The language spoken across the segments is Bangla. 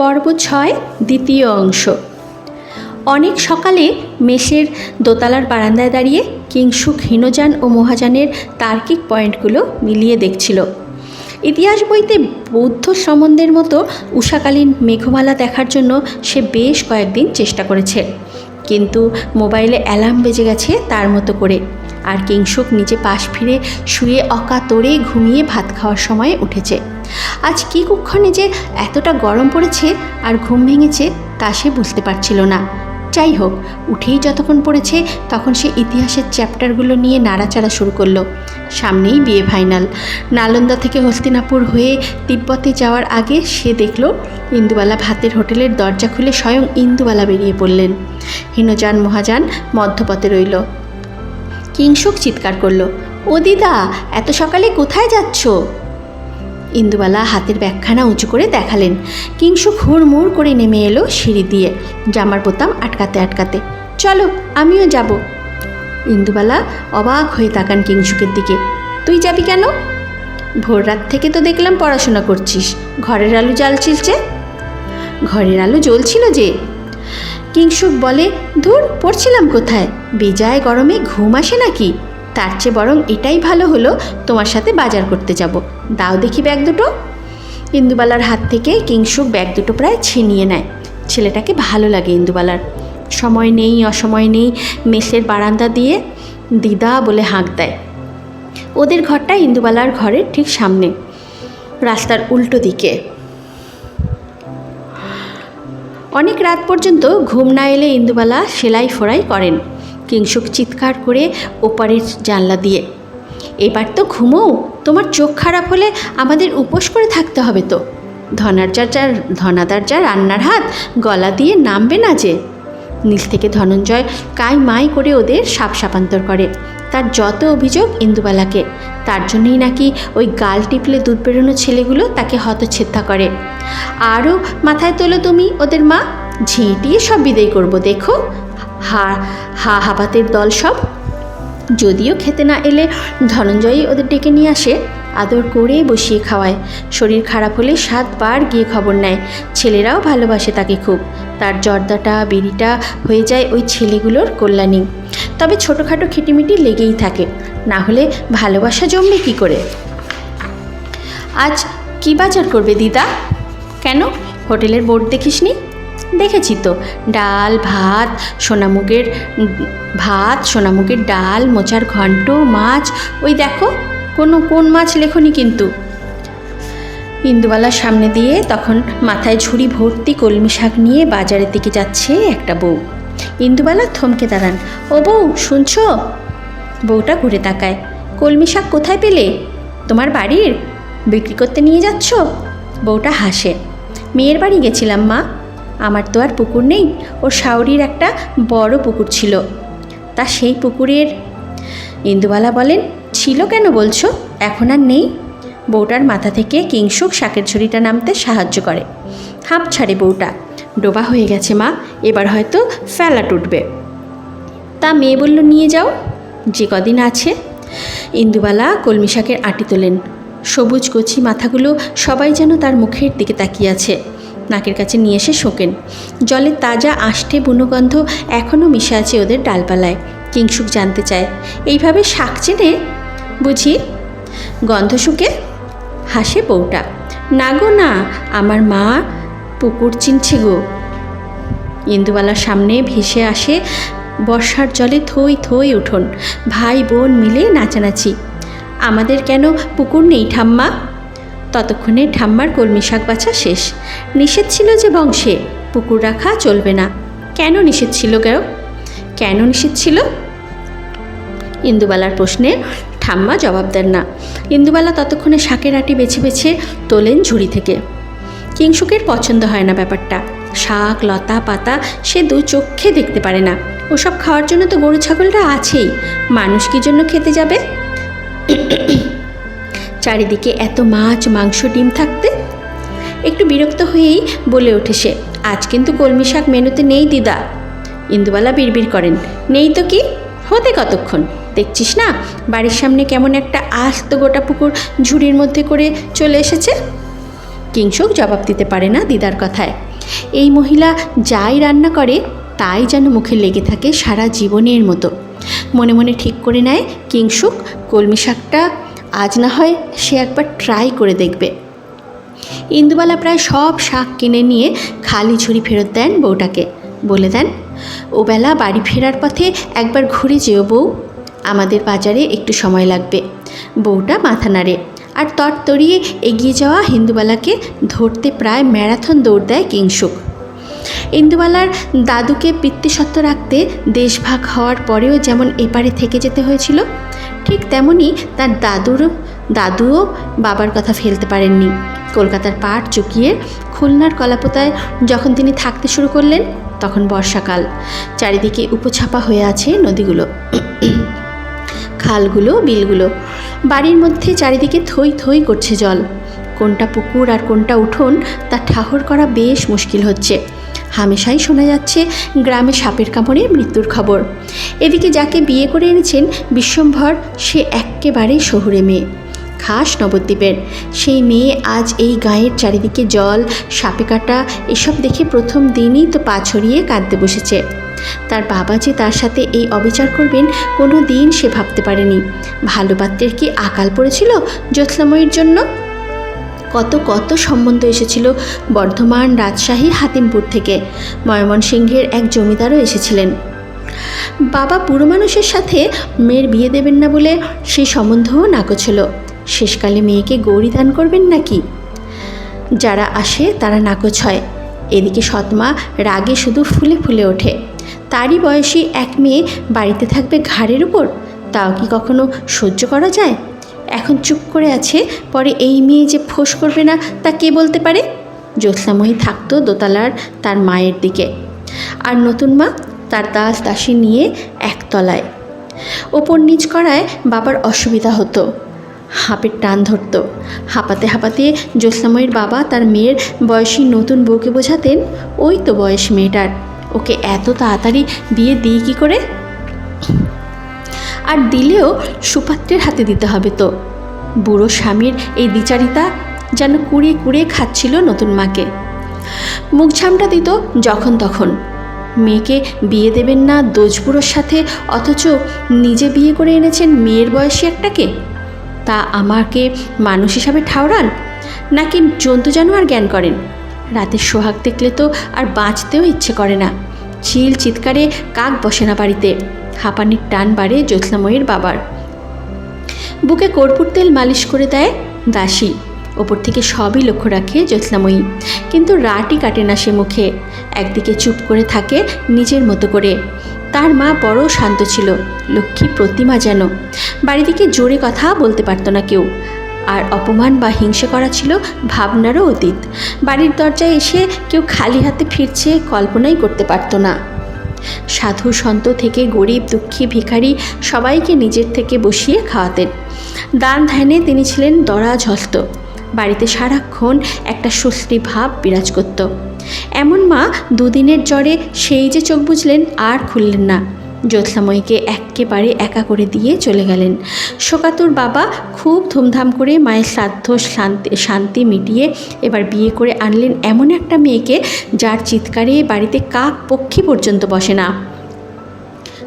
পর্ব ছয়, দ্বিতীয় অংশ। অনেক সকালে মেষের দোতলার বারান্দায় দাঁড়িয়ে কিংসুক হীনযান ও মহাযানের তার্কিক পয়েন্টগুলো মিলিয়ে দেখছিল। ইতিহাস বইতে বৌদ্ধ সম্বন্ধের মতো উষাকালীন মেঘমালা দেখার জন্য সে বেশ কয়েকদিন চেষ্টা করেছে। কিন্তু মোবাইলে অ্যালার্ম বেজে গেছে তার মতো করে। আর কিংসুক নিচে পাশ ফিরে শুয়ে অকাতরে ঘুমিয়ে ভাত খাওয়ার সময় উঠেছে। আজ কী কুক্ষণে যে এতটা গরম পড়েছে আর ঘুম ভেঙেছে তা সে বুঝতে পারছিল না। যাই হোক, উঠেই যতক্ষণ পড়েছে তখন সে ইতিহাসের চ্যাপ্টারগুলো নিয়ে নাড়াচাড়া শুরু করল। সামনেই বিয়ে ফাইনাল। নালন্দা থেকে হস্তিনাপুর হয়ে তিব্বতে যাওয়ার আগে সে দেখল ইন্দুবালা ভাতের হোটেলের দরজা খুলে স্বয়ং ইন্দুবালা বেরিয়ে পড়লেন। হীনযান মহাযান মধ্যপথে রইল। কিংসুক চিৎকার করল, ও দিদা, এত সকালে কোথায় যাচ্ছ? ইন্দুবালা হাতের ব্যাগখানা উঁচু করে দেখালেন। কিংসুক হুড়মুড় করে নেমে এলো সিঁড়ি দিয়ে, জামার বোতাম আটকাতে আটকাতে। চলো, আমিও যাব। ইন্দুবালা অবাক হয়ে তাকান কিংসুকের দিকে। তুই যাবি কেন? ভোর রাত থেকে তো দেখলাম পড়াশোনা করছিস। ঘরের আলো জ্বালছিস যে ঘরের আলো জ্বলছিল যে? কিংসুক বলে, ধুর, পড়ছিলাম কোথায়? বেজায় গরমে ঘুম আসে নাকি? তার চেয়ে বরং এটাই ভালো হলো তোমার সাথে বাজার করতে যাব। দাও দেখি ব্যাগ দুটো। ইন্দুবালার হাত থেকে কিংসুক ব্যাগ দুটো প্রায় ছিনিয়ে নেয়। ছেলেটাকে ভালো লাগে ইন্দুবালার। সময় নেই, অসময় নেই, মেসের বারান্দা দিয়ে দিদা বলে হাঁক দেয়। ওদের ঘরটা ইন্দুবালার ঘরের ঠিক সামনে, রাস্তার উল্টো দিকে। অনেক রাত পর্যন্ত ঘুম না এলে ইন্দুবালা সেলাই ফোড়াই করেন। কিংসুক চিৎকার করে ওপারের জানলা দিয়ে, এবার তো ঘুমো, তোমার চোখ খারাপ হলে আমাদের উপোস করে থাকতে হবে তো। ধনার যার ধনাদার যা রান্নার হাত, গলা দিয়ে নামবে না যে। নীল থেকে ধনঞ্জয় কাই মাই করে ওদের সাপ সাপান্তর করে। তার যত অভিযোগ ইন্দুবালাকে, তার জন্যই নাকি ওই গাল টিপলে দুধ বেরোনো ছেলেগুলো তাকে হতচ্ছেদা করে। আরও মাথায় তোলো তুমি ওদের মা? ঝিঁটিয়ে সব বিদায় করব, দেখো। হা হা হাবাতের দল সব। যদিও খেতে না এলে ধনঞ্জয়ই ওদের ডেকে নিয়ে আসে, আদর করে বসিয়ে খাওয়ায়। শরীর খারাপ হলে সাতবার গিয়ে খবর নেয়, ছেলেরাও ভালোবাসে তাকে খুব। তার জর্দাটা, বিড়িটা হয়ে যায় ওই ছেলেগুলোর কল্যাণী তবে ছোটোখাটো খিটিমিটি লেগেই থাকে। না হলে ভালোবাসা জমবে কি করে? আজ কি বাজার করবে দিদা? কেন? হোটেলের বোর্ড দেখিসনি? দেখেছি তো, ডাল, ভাত, সোনামুগের ভাত, সোনামুগের ডাল, মোচার ঘন্ট, মাছ, ওই দেখো, কোনো কোন মাছ লেখনি কিন্তু। ইন্দুবালার সামনে দিয়ে তখন মাথায় ঝুড়ি ভর্তি কলমি শাক নিয়ে বাজারের দিকে যাচ্ছে একটা বউ। ইন্দুবালা থমকে দাঁড়ান। ও বউ, শুনছ? বউটা ঘুরে তাকায়। কলমি শাক কোথায় পেলে? তোমার বাড়ির? বিক্রি করতে নিয়ে যাচ্ছ? বউটা হাসে। মেয়ের বাড়ি গেছিলাম, মা। আমার তো আর পুকুর নেই। ওর শাওরির একটা বড় পুকুর ছিল। তা সেই পুকুরের ইন্দুবালা বলেন, ছিল কেন বলছো? এখন আর নেই? বউটার মাথা থেকে কিংসুক শাকের ঝুড়িটা নামতে সাহায্য করে। হাঁপ ছাড়ে বউটা। ডোবা হয়ে গেছে মা, এবার হয়তো ফেলা টুটবে। তা মেয়ে বলল, নিয়ে যাও, যে কদিন আছে। ইন্দুবালা কলমি শাকের আটি তোলেন। সবুজ কচি মাথাগুলো সবাই যেন তার মুখের দিকে তাকিয়ে আছে। নাকের কাছে নিয়ে এসে শোকেন। জলের তাজা আষ্টে বুনগন্ধ এখনও মিশে আছে ওদের ডালপালায়। কিংসুক জানতে চায়, এইভাবে শাক চেনে? বুঝি, গন্ধ শুকে হাসে বউটা। না গো না, আমার মা পুকুর চিনছে গো। ইন্দুবালার সামনে ভেসে আসে বর্ষার জলে থই থই উঠোন। ভাই বোন মিলে নাচানাচি। আমাদের কেন পুকুর নেই ঠাম্মা? ততক্ষণে ঠাম্মার কলমি শাক বাছা শেষ। নিষেধ ছিল যে বংশে, পুকুর রাখা চলবে না। কেন নিষেধ ছিল কেন কেন নিষেধ ছিল? ইন্দুবালার প্রশ্নে ঠাম্মা জবাব দেন না। ইন্দুবালা ততক্ষণে শাকের আটি বেছে বেছে তোলেন ঝুড়ি থেকে। কিংসুকের পছন্দ হয় না ব্যাপারটা। শাক, লতা, পাতা, সে দু চোখে দেখতে পারে না। ওসব খাওয়ার জন্য তো গরু ছাগলটা আছেই। মানুষ কি জন্য খেতে যাবে? চারিদিকে এত মাছ, মাংস, ডিম থাকতে? একটু বিরক্ত হয়েই বলে ওঠে সে, আজ কিন্তু কলমি শাক মেনুতে নেই দিদা। ইন্দুবালা বিড়বিড় করেন, নেই তো কি? হতে কতক্ষণ? দেখছিস না? বাড়ির সামনে কেমন একটা আস্ত গোটা পুকুর ঝুড়ির মধ্যে করে চলে এসেছে? কিংসুক জবাব দিতে পারে না দিদার কথায়। এই মহিলা যাই রান্না করে, তাই যেন মুখে লেগে থাকে সারা জীবনের মতো। মনে মনে ঠিক করে নেয়, কিংসুক কলমি শাকটা আজ না হয় সে একবার ট্রাই করে দেখবে। ইন্দুবালা প্রায় সব শাক কিনে নিয়ে খালি ঝুড়ি ফেরত দেন বউটাকে। বলে দেন, ওবেলা বাড়ি ফেরার পথে একবার ঘুরে যেও বউ। আমাদের বাজারে একটু সময় লাগবে। বউটা মাথা নাড়ে। আর তরতরিয়ে এগিয়ে যাওয়া হিন্দুবালাকে ধরতে প্রায় ম্যারাথন দৌড় দেয় কিংসুক। ইন্দুবালার দাদুকে পিতৃসত্ত্ব রাখতে দেশভাগ হওয়ার পরেও যেমন এপারে থেকে যেতে হয়েছিল, ঠিক তেমনি তার দাদুর দাদুও বাবার কথা ফেলতে পারেননি। কলকাতার পাট চুকিয়ে খুলনার কলাপোতায় যখন তিনি থাকতে শুরু করলেন, তখন বর্ষাকাল। চারিদিকে উপছাপা হয়ে আছে নদীগুলো। খালগুলো, বিলগুলো। বাড়ির মধ্যে চারিদিকে থই থই করছে জল। কোনটা পুকুর আর কোনটা উঠোন, তা ঠাহর করা বেশ মুশকিল হচ্ছে। হামেশাই শোনা যাচ্ছে গ্রামে সাপের কামড়ে মৃত্যুর খবর। এদিকে যাকে বিয়ে করে এনেছেন, বিশ্বম্ভর, সে এক্কেবারে শহুরে মেয়ে। খাস নবদ্বীপের। সেই মেয়ে আজ এই গায়ের চারিদিকে জল, সাপে কাটা, এসব দেখে প্রথম দিনই তো পা ছড়িয়ে কাঁদতে বসেছে। তার বাবা যে তার সাথে এই অবিচার করবেন কোনো দিন সে ভাবতে পারেনি। ভালো পাত্রের কি আকাল পড়েছিল জ্যোৎস্নাময়ীর জন্য? কত কত সম্বন্ধ এসেছিল বর্ধমান রাজশাহী হাতিমপুর থেকে। ময়মনসিংহের এক জমিদারও এসেছিলেন। বাবা বুড়ো মানুষের সাথে মেয়ের বিয়ে দেবেন না বলে সেই সম্বন্ধও নাকচ হলো। শেষকালে মেয়েকে গৌরী দান করবেন নাকি? যারা আসে তারা নাকচ হয়। এদিকে সৎমা রাগে শুধু ফুলে ফুলে ওঠে। তারই বয়সী এক মেয়ে বাড়িতে থাকবে ঘাড়ের উপর? তাও কি কখনো সহ্য করা যায়? এখন চুপ করে আছে, পরে এই মেয়ে যে ফোঁস করবে না, তা কে বলতে পারে? জ্যোৎস্নাময়ী থাকতো দোতলার তার মায়ের দিকে। আর নতুন মা তার দাস দাসী নিয়ে একতলায়। ওপর নিচ করায় বাবার অসুবিধা হতো। হাঁপের টান ধরত। হাঁপাতে হাঁপাতে জ্যোৎস্নাময়ীর বাবা তার মেয়ের বয়সী নতুন বউকে বোঝাতেন, ওই তো বয়স মেয়েটার। ওকে এত তাড়াতাড়ি বিয়ে দিই কী করে? আর দিলেও সুপাত্রের হাতে দিতে হবে তো। বুড়ো স্বামীর এই দ্বিচারিতা যেন কুড়িয়ে কুড়িয়ে খাচ্ছিল নতুন মাকে। মুখ ঝামটা দিত যখন তখন। মেয়েকে বিয়ে দেবেন না দোজবুড়োর সাথে, অথচ নিজে বিয়ে করে এনেছেন মেয়ের বয়সী একটাকে? তা আমাকে মানুষ হিসাবে ঠাউরান নাকি জন্তু জানোয়ার জ্ঞান করেন? রাতের সোহাগ দেখলে তো আর বাঁচতেও ইচ্ছে করে না। চিল চিৎকারে কাক বসে না বাড়িতে। হাঁপানির টান বাড়ে জ্যোৎস্নাময়ীর বাবার। বুকে কর্পূর তেল মালিশ করে দেয় দাসী। ওপর থেকে সবই লক্ষ্য রাখে জ্যোৎস্নাময়ী। কিন্তু রাটই কাটে না সে মুখে। একদিকে চুপ করে থাকে নিজের মতো করে। তার মা বড় শান্ত ছিল, লক্ষ্মী প্রতিমা যেন। বাড়ি থেকে জোরে কথা বলতে পারতো না কেউ। আর অপমান বা হিংসে করা ছিল ভাবনারও অতীত। বাড়ির দরজায় এসে কেউ খালি হাতে ফিরছে কল্পনাই করতে পারতো না। সাধু সন্ত থেকে গরিব, দুঃখী ভিখারি সবাইকে নিজের থেকে বসিয়ে খাওয়াতেন। দান ধ্যানে তিনি ছিলেন দরাজ হস্ত বাড়িতে সারাক্ষণ একটা সুশ্রী ভাব বিরাজ করত। এমন মা দুদিনের জ্বরে সেই যে চোখ বুঝলেন আর খুললেন না। জ্যোৎস্নাময়ীকে একেবারে একা করে দিয়ে চলে গেলেন। শোকাতুর বাবা খুব ধুমধাম করে মায়ের শ্রাদ্ধ শান্তি শান্তি মিটিয়ে এবার বিয়ে করে আনলেন এমন একটা মেয়েকে যার চিৎকারে বাড়িতে কাক পক্ষী পর্যন্ত বসে না।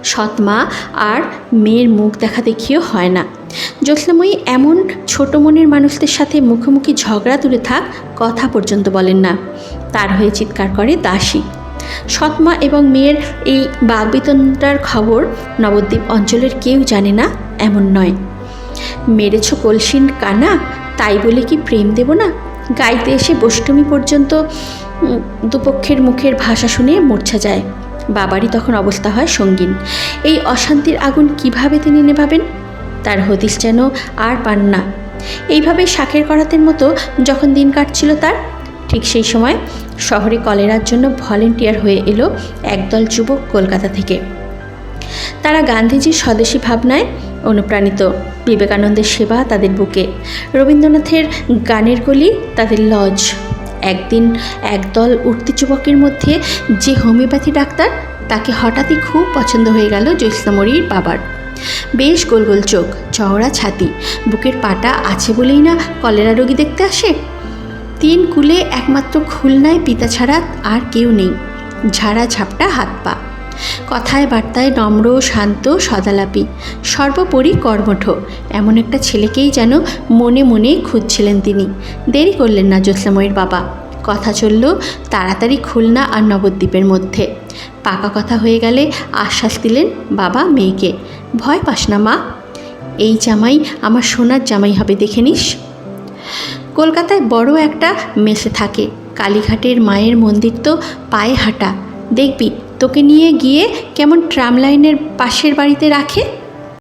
সৎ মা আর মেয়ের মুখ দেখা দেখিও হয় না। জ্যোৎস্নাময়ী এমন ছোট মনের মানুষদের সাথে মুখোমুখি ঝগড়া তুলে থাক কথা পর্যন্ত বলেন না। তার হয়ে চিৎকার করে দাসী। সৎমা এবং মেয়ের এই বাগবিতণ্ডার খবর নবদ্বীপ অঞ্চলের কেউ জানে না, এমন নয়। মেরেছ কলসিন কানা, তাই বলে কি প্রেম দেব না? গাইতে এসে বষ্টমী পর্যন্ত দুপক্ষের মুখের ভাষা শুনে মূর্ছা যায়। বাবারই তখন অবস্থা হয় সঙ্গীন। এই অশান্তির আগুন কীভাবে তিনি নেভাবেন? তার হদিস যেন আর পান না। এইভাবে শাকের করাতের মতো যখন দিন কাটছিল তার ঠিক সেই সময় শহরে কলেরার জন্য ভলেন্টিয়ার হয়ে এলো একদল যুবক কলকাতা থেকে। তারা গান্ধীজির স্বদেশী ভাবনায় অনুপ্রাণিত। বিবেকানন্দের সেবা তাদের বুকে। রবীন্দ্রনাথের গানের গলি তাদের লজ। একদিন একদল উঠতি যুবকের মধ্যে যে হোমিওপ্যাথি ডাক্তার, তাকে হঠাৎই খুব পছন্দ হয়ে গেল জ্যোৎস্নামরির বাবার। বেশ গোল গোল চোখ, চওড়া ছাতি, বুকের পাটা আছে বলেই না কলেরা রোগী দেখতে আসে? তিন কুলে একমাত্র খুলনায় পিতা ছাড়া আর কেউ নেই। ঝাড়া ঝাপটা হাত পা। কথায় বার্তায় নম্র, শান্ত, সদালাপি। সর্বোপরি কর্মঠ। এমন একটা ছেলেকেই যেন মনে মনে খুঁজছিলেন তিনি। দেরি করলেন না জ্যোৎস্নাময়ীর বাবা। কথা চলল তাড়াতাড়ি খুলনা আর নবদ্বীপের মধ্যে। পাকা কথা হয়ে গেলে আশ্বাস দিলেন বাবা মেয়েকে। ভয় পাস না মা। এই জামাই আমার সোনার জামাই হবে, দেখে নিস। কলকাতায় বড় একটা মেসে থাকে। কালীঘাটের মায়ের মন্দির তো পায়ে হাঁটা। দেখবি, তোকে নিয়ে গিয়ে কেমন ট্রাম লাইনের পাশের বাড়িতে রাখে।